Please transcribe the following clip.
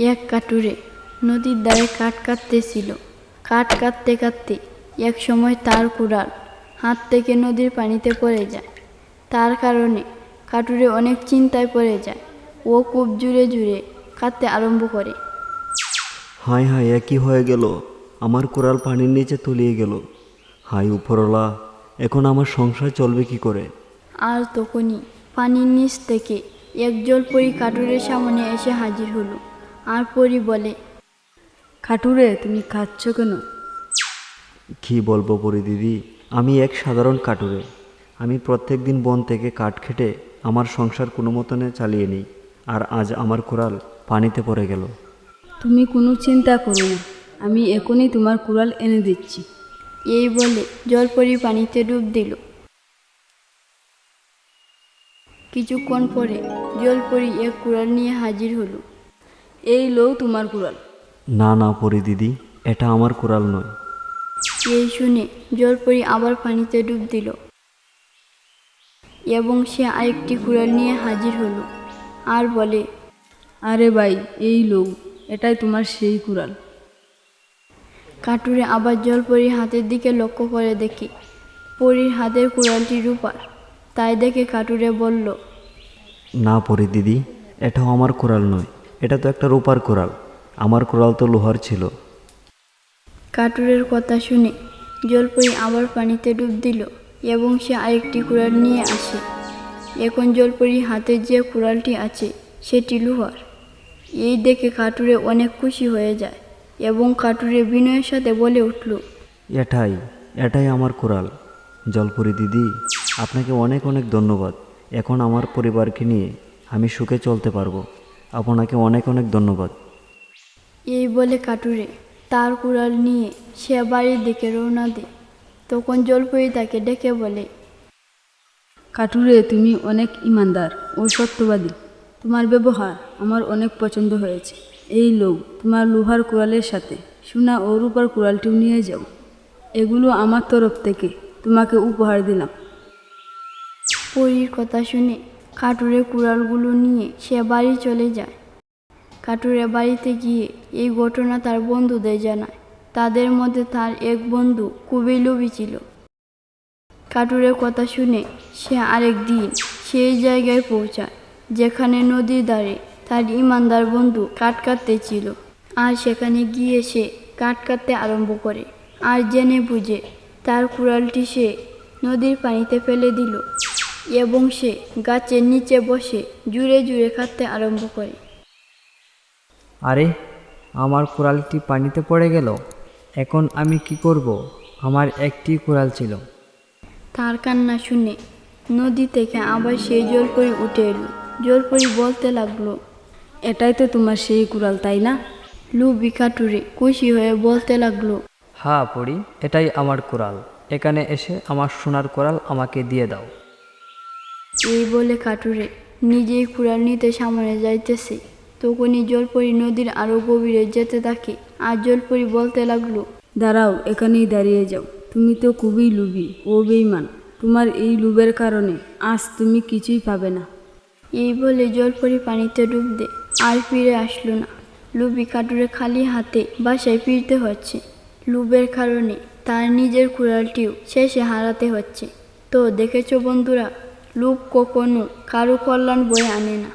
এক কাটুরে নদীর ধারে কাঠ কাটতেছিল কাঠ কাটতে কাটতে এক সময় তার কুড়াল হাত থেকে নদীর পানিতে পড়ে যায়। তার কারণে কাটুরে অনেক চিন্তায় পড়ে যায়। ও খুব জুড়ে জুড়ে কাঁদতে আরম্ভ করে। হায় হায় একই হয়ে গেল? আমার কোরাল পানির নিচে তলিয়ে গেল। হায় উপরলা এখন আমার সংসার চলবে কি করে? আর তখনই পানির নিচ থেকে এক জলপরি কাটুরের সামনে এসে হাজির হলো। আর পরি বলে খাটুরে তুমি খাচ্ছ কেন? কি বলব পরি দিদি আমি এক সাধারণ কাটুরে আমি প্রত্যেক দিন বন থেকে কাঠ খেটে আমার সংসার কোনো মতনে চালিয়ে নিই আর আজ আমার কোরাল পানিতে পড়ে গেল। তুমি কোনো চিন্তা করো না আমি এখনই তোমার কুড়াল এনে দিচ্ছি। এই বলে জল জলপরি পানিতে ডুব দিল। কিছুক্ষণ পরে জলপরি এক কুড়াল নিয়ে হাজির হলো। এই লও তোমার কুড়াল। না না পরি দিদি এটা আমার কোরাল নয়। এই শুনে জলপরি আবার পানিতে ডুব দিল। এবং সে আরেকটি কুড়াল নিয়ে হাজির হলো। আর বলে আরে ভাই এই লও এটাই তোমার সেই কুড়াল। কাটুরে আবার জল জলপরির হাতের দিকে লক্ষ্য করে দেখি পরীর হাতের কুড়ালটি রূপার। তাই দেখে কাটুরে বলল না পরি দিদি এটাও আমার কোরাল নয়। এটা তো একটা রূপার কোরাল। আমার কোরাল তো লোহার ছিল। কাটুরের কথা শুনে জলপরি আবার পানিতে ডুব দিল এবং সে আরেকটি কুড়াল নিয়ে আসে। এখন জলপরির হাতে যে কুড়ালটি আছে সেটি লোহার। এই দেখে কাটুরে অনেক খুশি হয়ে যায় এবং কাটুরে বিনয়ের সাথে বলে উঠল এটাই এটাই আমার কোরাল। জলপুরি দিদি আপনাকে অনেক অনেক ধন্যবাদ। এখন আমার পরিবারকে নিয়ে আমি সুখে চলতে পারব। আপনাকে অনেক অনেক ধন্যবাদ। এই বলে কাটুরে তার কুড়াল নিয়ে সে বাড়ির দিকে রওনা দেয়। তখন জলপরি তাকে ডেকে বলে কাটুরে তুমি অনেক ইমানদার ও সত্যবাদী। তোমার ব্যবহার আমার অনেক পছন্দ হয়েছে। এই লোক তোমার লোহার কুড়ালের সাথে সোনা ও রূপার কুড়ালটিও নিয়ে যাও। এগুলো আমার তরফ থেকে তোমাকে উপহার দিলাম। পরীর কথা শুনে কাটুরে কুড়ালগুলো নিয়ে সে বাড়ি চলে যায়। কাটুরে বাড়িতে গিয়ে এই ঘটনা তার বন্ধুদের জানায়। তাদের মধ্যে তার এক বন্ধু খুবই লোভী ছিল। কাটুরের কথা শুনে সে আরেক দিন সেই জায়গায় পৌঁছায়, যেখানে নদীর ধারে তার ইমানদার বন্ধু কাঠ কাটতে ছিল। আর সেখানে গিয়ে সে কাঠ কাটতে আরম্ভ করে। আর জেনে বুঝে তার কুড়ালটি সে নদীর পানিতে ফেলে দিল। এবং সে গাছের নিচে বসে জুড়ে জুড়ে কাটতে আরম্ভ করে। আরে আমার কোরালটি পানিতে পড়ে গেল। এখন আমি কি করব? আমার একটি কোরাল ছিল। তার কান্না শুনে নদী থেকে আবার সেই জলপরি উঠে এলো। জলপরি বলতে লাগল এটাই তো তোমার সেই কুড়াল তাই না? লুবি কাটুরে খুশি হয়ে বলতে লাগল হ্যাঁ পড়ি এটাই আমার কোরাল এখানে এসে আমার সোনার কোরাল আমাকে দিয়ে দাও। এই বলে কাটুরে নিজেই কুড়াল নিতে সামনে যাইতেছে। তখনই জলপরি নদীর আরও গভীরে যেতে থাকে। আর জলপরি বলতে লাগল, দাঁড়াও, এখানেই দাঁড়িয়ে যাও। তুমি তো খুবই লুবি ও বেইমান তোমার এই লুবের কারণে আজ তুমি কিছুই পাবে না। এই বলে জলপরি পানিতে ডুব দে, আর ফিরে আসলো না। লুবি কাটুরে খালি হাতে বাসায় ফিরতে হচ্ছে। লুবের কারণে তার নিজের কুড়ালটিও শেষে হারাতে হচ্ছে। তো দেখেছ বন্ধুরা লুব কখনো কারও কল্যাণ বয়ে আনে না।